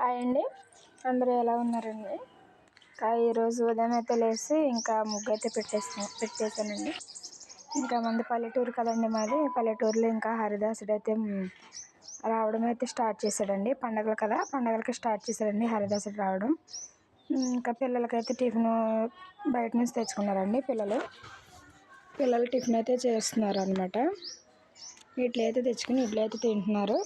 Hi అండి. అందరూ ఎలా ఉన్నారండి? ఇంకా ఈరోజు ఉదయం అయితే లేచి ఇంకా ముగ్గు అయితే పెట్టేస్తాను పెట్టేశానండి. ఇంకా మంది పల్లెటూరు కదండి మాది. పల్లెటూరులో ఇంకా హరిదాసుడు అయితే రావడం అయితే స్టార్ట్ చేశాడండి. పండగలు కదా పండగలకి స్టార్ట్ చేశాడండి హరిదాసుడు రావడం. ఇంకా పిల్లలకైతే టిఫిన్ బయట నుంచి తెచ్చుకున్నారండి పిల్లలు. పిల్లలు టిఫిన్ అయితే చేస్తున్నారు అనమాట ఇడ్లీ అయితే తెచ్చుకుని ఇడ్లీ అయితే తింటున్నారు.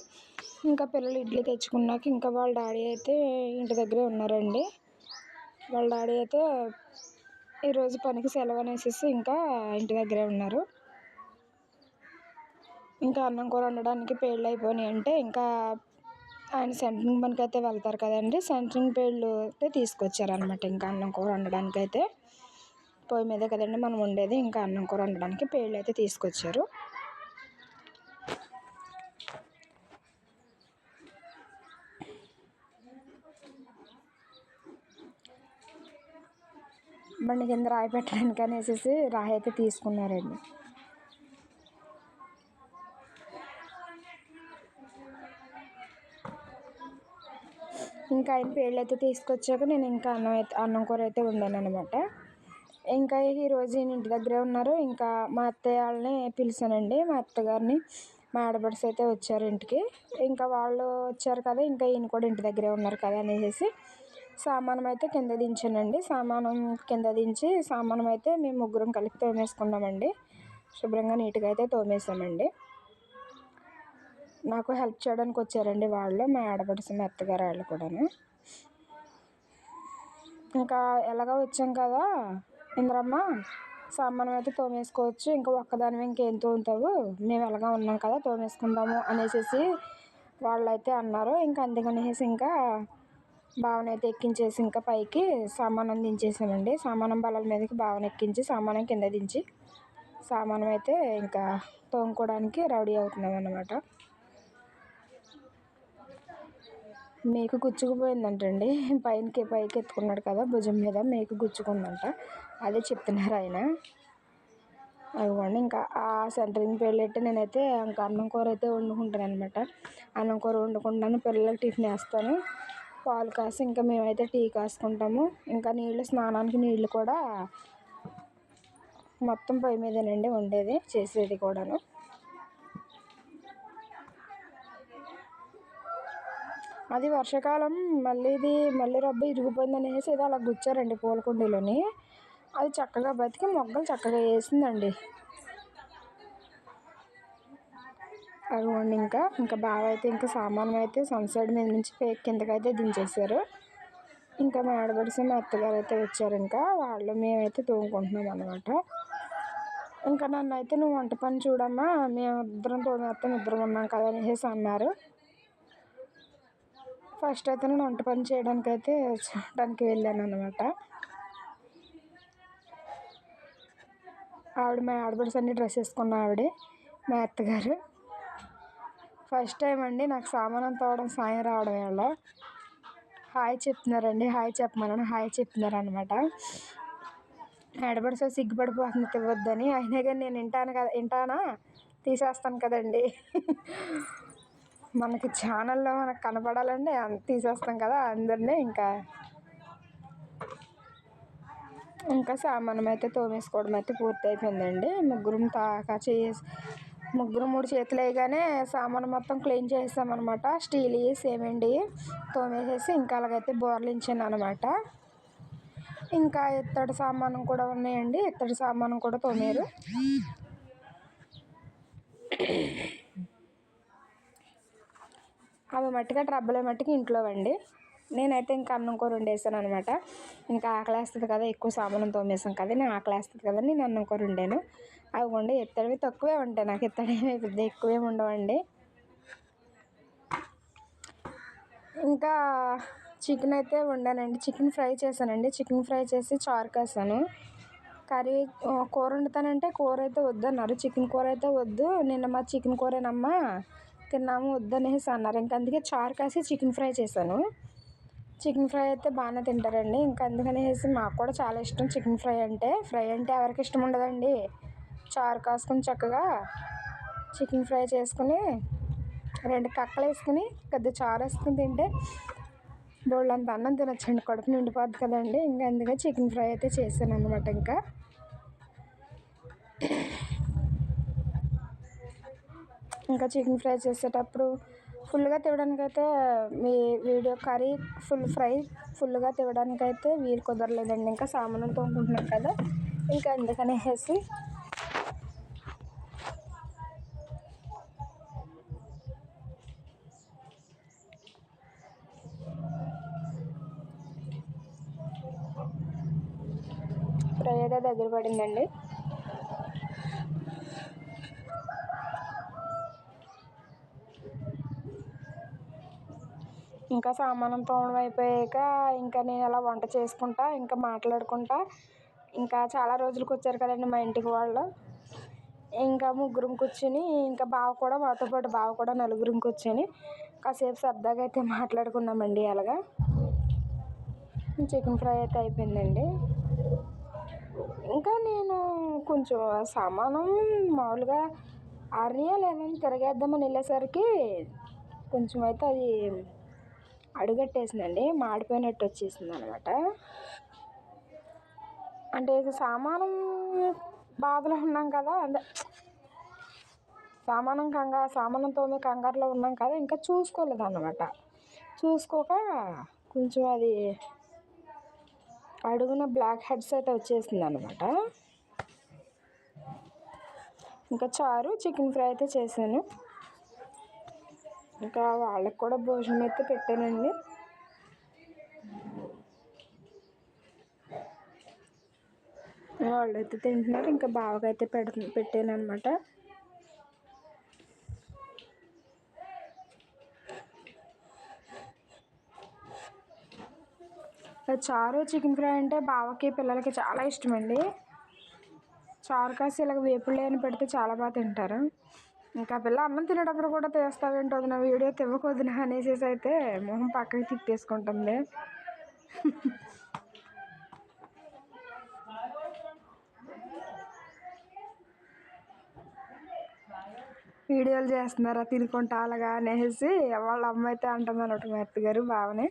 ఇంకా పిల్లలు ఇడ్లీ తెచ్చుకున్నాక ఇంకా వాళ్ళ డాడీ అయితే ఇంటి దగ్గరే ఉన్నారండి. వాళ్ళ డాడీ అయితే ఈరోజు పనికి సెలవు అనేసి ఇంకా ఇంటి దగ్గరే ఉన్నారు. ఇంకా అన్నం కూర వండడానికి పేళ్ళు అయిపోయినాయి అంటే ఇంకా ఆయన సెంటరింగ్ పనికి అయితే వెళ్తారు కదండి. సెంటరింగ్ పేళ్ళు అయితే తీసుకొచ్చారనమాట ఇంకా అన్నం కూర వండడానికి అయితే. పొయ్యి మీదే కదండి మనం ఉండేది ఇంకా అన్నం కూర వండడానికి పేళ్ళు అయితే తీసుకొచ్చారు. బండి కింద రాయి పెట్టడానికి అనేసి రాయి అయితే తీసుకున్నారండి. ఇంకా ఆయన పేర్లు అయితే తీసుకొచ్చాక నేను ఇంకా అన్నం అయితే అన్నం కూర అయితే వండాను అనమాట ఇంకా ఈరోజు ఈయన ఇంటి దగ్గరే ఉన్నారు. ఇంకా మా అత్తయ్య వాళ్ళని పిలిచానండి. మా అత్తగారిని మా ఆడపడుచు అయితే వచ్చారు ఇంటికి. ఇంకా వాళ్ళు వచ్చారు కదా ఇంకా ఈయన కూడా ఇంటి దగ్గరే ఉన్నారు కదా అనేసి సామానం అయితే కింద దించానండి. సామానం కింద దించి సామానం అయితే మేము ముగ్గురం కలిపి తోమేసుకున్నామండి. శుభ్రంగా నీట్గా అయితే తోమేసామండి నాకు హెల్ప్ చేయడానికి వచ్చారండి వాళ్ళు మా ఆడపడుచు మా అత్తగారు వాళ్ళు కూడాను. ఇంకా ఎలాగో వచ్చాం కదా ఇంద్రమ్మ సామానం అయితే తోమేసుకోవచ్చు ఇంకా ఒక్కదాని ఇంకేం తోముతావు? మేము ఎలాగా ఉన్నాం కదా తోమేసుకుందాము అనేసి వాళ్ళైతే అన్నారు. ఇంకా అందుకనేసి ఇంకా భావన అయితే ఎక్కించేసి ఇంకా పైకి సామానం దించేసామండి. సామానం బలాల మీదకి భావన ఎక్కించి సామానం కింద దించి సామానం అయితే ఇంకా తోముకోవడానికి రెడీ అవుతున్నాం అన్నమాట మేకు గుచ్చుకుపోయిందంటండి. పైనకి పైకి ఎత్తుకున్నాడు కదా భుజం మీద మేకు గుచ్చుకుందంట. అదే చెప్తున్నారు ఆయన. అదిగోండి ఇంకా ఆ సెంటరింగ్ పెళ్ళెట్టి నేనైతే ఇంకా అన్నం కూర అయితే వండుకుంటాను అనమాట అన్నం కూర వండుకుంటాను పిల్లలకి టిఫిన్ వేస్తాను. పాలు కాసి ఇంకా మేమైతే టీ కాసుకుంటాము. ఇంకా నీళ్ళు స్నానానికి నీళ్ళు కూడా మొత్తం పొయ్యి మీదేనండి ఉండేది చేసేది కూడాను. అది వర్షాకాలం మళ్ళీ ఇది మళ్ళీ రబ్బు ఇరిగిపోయింది అనేసి ఇది అలా గుచ్చారండి పూల కుండీలోని. అది చక్కగా బతికి మొగ్గలు చక్కగా వేసిందండి. అదిగోండి ఇంకా ఇంకా బాగా అయితే ఇంకా సామానం అయితే సన్సైడ్ మీద నుంచి పేక్ కిందకైతే దించేశారు. ఇంకా మా ఆడబడిసి మా అత్తగారు అయితే వచ్చారు ఇంకా వాళ్ళు మేమైతే తోముకుంటున్నాం అనమాట ఇంకా నన్ను అయితే నువ్వు వంట పని చూడమ్మా మేము ఇద్దరం తోమేస్తాం ఇద్దరం ఉన్నాం కదా అనేసి అన్నారు. ఫస్ట్ అయితే నేను వంట పని చేయడానికి అయితే చూడడానికి వెళ్ళాను అనమాట ఆవిడ మా ఆడబడిసి అన్ని డ్రెస్ వేసుకున్న ఆవిడే మా అత్తగారు. ఫస్ట్ టైం అండి నాకు సామానం తోవడం సాయం రావడం వల్ల. హాయ్ చెప్తున్నారండి హాయ్ చెప్పమన్నాను హాయ్ చెప్తున్నారు అనమాట ఆడపడిసో సిగ్గుపడిపోతుంది ఇవ్వద్దని. అయినా కానీ నేను వింటాను కదా వింటానా? తీసేస్తాను కదండి. మనకి ఛానల్లో మనకు కనపడాలండి తీసేస్తాం కదా అందరినీ ఇంకా. ఇంకా సామానం అయితే తోమేసుకోవడం అయితే పూర్తి అయిపోయిందండి ముగ్గురం తాకా చేసి ముగ్గురు మూడు చేతులు వేయగానే సామాను మొత్తం క్లీన్ చేసామన్నమాట స్టీల్ సేమండి తోమేసేసి ఇంకా అలాగైతే బోర్లించాను అనమాట ఇంకా ఇత్తడి సామాను కూడా ఉన్నాయండి. ఇత్తడి సామాను కూడా తోమారు. అవి మట్టిగా ట్రబ్బులే మట్టికి ఇంట్లో అండి నేనైతే ఇంకా అన్నం కూర వండేసాను అనమాట ఇంకా ఆకలేస్తుంది కదా ఎక్కువ సామానం తోమేసాం కదా నేను ఆకలేస్తుంది కదా నేను అన్నం కూర వండాను. అవి వండి ఎత్తడివి తక్కువే ఉంటాయి నాకు ఇత్తడి పెద్ద ఎక్కువే ఉండవండి. ఇంకా చికెన్ అయితే వండానండి. చికెన్ ఫ్రై చేశానండి. చికెన్ ఫ్రై చేసి చారు కాసాను. కర్రీ కూర వండుతానంటే కూర అయితే వద్దన్నారు. చికెన్ కూర అయితే వద్దు. నిన్న మా చికెన్ కూరేనమ్మా తిన్నాము వద్దనేసి అన్నారు. ఇంకా అందుకే చారు కాసి చికెన్ ఫ్రై చేశాను. చికెన్ ఫ్రై అయితే బాగానే తింటారండి. ఇంకా అందుకనేసి మాకు కూడా చాలా ఇష్టం చికెన్ ఫ్రై అంటే. ఫ్రై అంటే ఎవరికి ఇష్టం ఉండదండి. చారు కాసుకుని చక్కగా చికెన్ ఫ్రై చేసుకుని రెండు కక్కలు వేసుకుని పెద్ద చారు వేసుకుని తింటే బోళ్ళంత అన్నం తినొచ్చండి కడుపు నిండిపోద్ది కదండి. ఇంకా అందుకే చికెన్ ఫ్రై అయితే చేశాను అనమాట ఇంకా. ఇంకా చికెన్ ఫ్రై చేసేటప్పుడు ఫుల్గా తినడానికైతే మీ వీడియో కర్రీ ఫుల్ ఫ్రై ఫుల్గా తినడానికైతే వీలు కుదరలేదండి. ఇంకా సామాన్లు తోముకుంటున్నాను కదా. ఇంకా అందుకనేసి అయితే దగ్గర పడిందండి. ఇంకా సామానం తోమడం అయిపోయాక ఇంకా నేను అలా వంట చేసుకుంటా ఇంకా మాట్లాడుకుంటా. ఇంకా చాలా రోజులకు వచ్చారు కదండి మా ఇంటికి వాళ్ళు. ఇంకా ముగ్గురం కూర్చుని ఇంకా బావ కూడా మాతో పాటు బావ కూడా నలుగురం కూర్చొని కాసేపు సరదాగా అయితే మాట్లాడుకున్నామండి అలాగా చికెన్ ఫ్రై అయితే అయిపోయిందండి. ఇంకా నేను కొంచెం సామానం మామూలుగా ఆరినాయా లేదని తిరగేద్దామని వెళ్ళేసరికి కొంచెం అయితే అది అడుగట్టేసిందండి మాడిపోయినట్టు వచ్చేసింది అనమాట అంటే సామానం బాధలో ఉన్నాం కదా అంటే సామానం కంగారు సామానం తోమే కంగారులో ఉన్నాం కదా ఇంకా చూసుకోలేదు అనమాట చూసుకోక కొంచెం అది అడుగున బ్లాక్ హెడ్స్ అయితే వచ్చేసింది అనమాట ఇంకా చారు చికెన్ ఫ్రై అయితే చేశాను. ఇంకా వాళ్ళకి కూడా భోజనం అయితే పెట్టానండి. వాళ్ళు అయితే తింటున్నారు ఇంకా బావగా అయితే పెడ పెట్టాను అనమాట చారు చికెన్ ఫ్రై అంటే బావకి పిల్లలకి చాలా ఇష్టమండి. చారు కాసి ఇలాగ వేపుడు లేని పెడితే చాలా బాగా తింటారు. ఇంకా పిల్ల అన్నం తినేటప్పుడు కూడా తీస్తావేంటి వదిన వీడియో తివ్వకొదిన అనేసి అయితే మొహం పక్కకి తిప్పేసుకుంటుంది. వీడియోలు చేస్తున్నారా తినుకుంటా అలాగా అనేసి వాళ్ళ అమ్మ అయితే అంటుంది అన్నట్టు మా అత్తగారు బావని.